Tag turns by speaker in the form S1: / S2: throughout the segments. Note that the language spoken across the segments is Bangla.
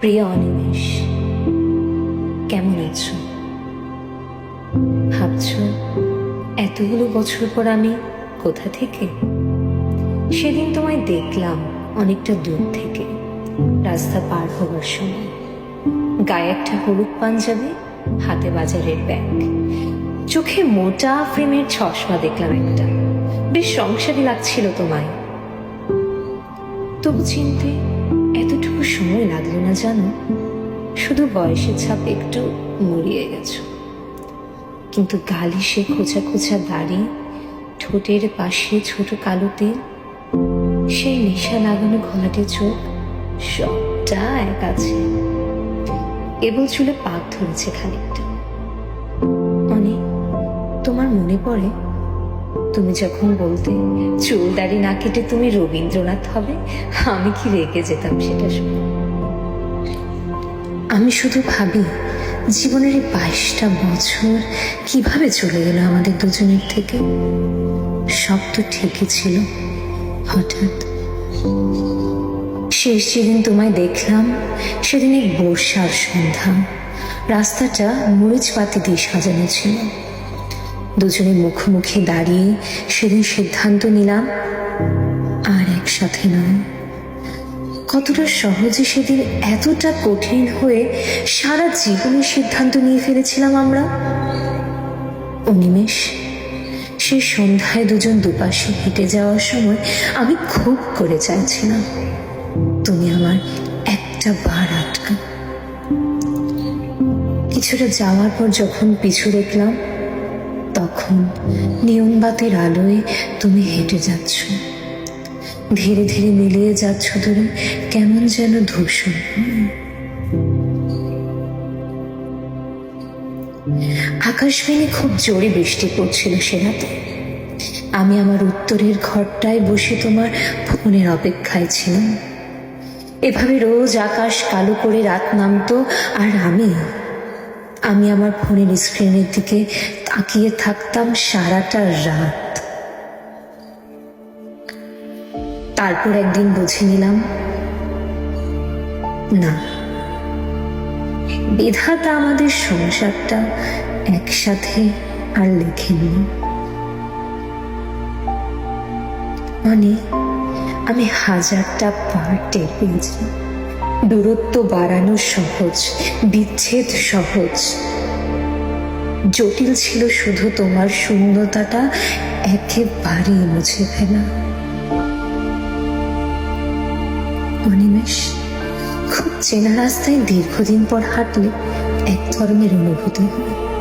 S1: প্রিয় অনিমেষ, কেমন আছো? ভাবছ এতগুলো বছর পর আমি কোথা থেকে? সেদিন তোমায় দেখলাম অনেকটা দূর থেকে, রাস্তা পার হবার সময়। গায়ে একটা হলুদ পাঞ্জাবি, হাতে বাজারের ব্যাগ। চোখে মোটা ফ্রেমের চশমা দেখলাম একটা। বেশ সংসারী লাগছিল তোমায়। তবু চিনতে এতটুকু সময় লাগল না জানো? শুধু বয়সের ছাপ একটু মরিয়ে গেছো। কিন্তু গালি সে খোঁচা খোঁচা দাড়ি, ঠোঁটের পাশে ছোট কালো তিল, সেই নেশা লাগানো ঘোলাটে চোখ, সবটা এক আছে। কেবল চুলে পাক ধরেছে খানিকটা। অনেক তোমার মনে পড়ে? তুমি যখন বলতে চুল দাড়ি না কেটে তুমি রবীন্দ্রনাথ হবে, আমি কি রেগে যেতাম সেটা শুনে। আমি শুধু ভাবি, জীবনের এই বাইশটা বছর কীভাবে চলে গেল আমাদের দুজনের থেকে? সব তো ঠিকই ছিল, হঠাৎ। শেষ যেদিন তোমায় দেখলাম, সেদিন এক বর্ষার সন্ধ্যা। রাস্তাটা মরিচ পাতি দিয়ে সাজানো ছিল। দুজনে মুখোমুখি দাঁড়িয়ে সেদিন সিদ্ধান্ত নিলাম, আর একসাথে নয়। কতটা সহজে সেদিন এতটা কঠিন হয়ে সারা জীবনের সিদ্ধান্ত নিয়ে ফেলেছিলাম আমরা। অনিমেষ, সে সন্ধ্যায় দুজন দুপাশে হেঁটে যাওয়ার সময় আমি খুব করে চাইছিলাম, তুমি আমার একটা বার আটকা কিছুটা যাওয়ার পর যখন পিছু দেখলাম তখন নিয়ন বাতির আলোয় তুমি হেঁটে যাচ্ছ। ধীরে ধীরে মিলিয়ে যাচ্ছ দূরে কেমন যেন ধূসর। আকাশ ভেঙে খুব জোরে বৃষ্টি পড়ছিল সে রাতে। আমি আমার উত্তরের ঘরটায় বসে তোমার ফোনের অপেক্ষায় ছিলাম। এভাবে রোজ আকাশ কালো করে রাত নামতো, আর আমি আমি আমার ফোনের স্ক্রিনের দিকে তাকিয়ে থাকতাম সারাটা রাত। তারপর একদিন বুঝে নিলাম, না। বিধাতা আমাদের সংসারটা একসাথে আর লেখেনি মানে আমি হাজারটা পার টের পেয়েছি। দূরত্ব বাড়ানো সহজ, বিচ্ছেদ সহজ। জটিল ছিল শুধু তোমার শূন্যতাটা একেবারেই মুছে ফেলা। অনিমেষ, খুব চেনা রাস্তায় দীর্ঘদিন পর হাঁটলে এক ধরনের অনুভূতি হয়।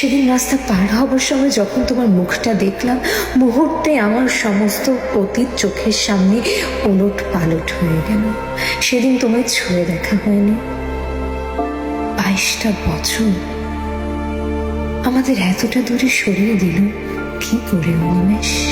S1: সেদিন রাস্তা পার হবার সময় যখন তোমার মুখটা দেখলাম, মুহূর্তে আমার সমস্ত অতীত চোখের সামনে ওলট পালট হয়ে গেল। সেদিন তোমায় ছুঁয়ে দেখা হয়নি। বাইশটা বছর আমাদের এতটা দূরে সরিয়ে দিল, কি করে অনিমেষ?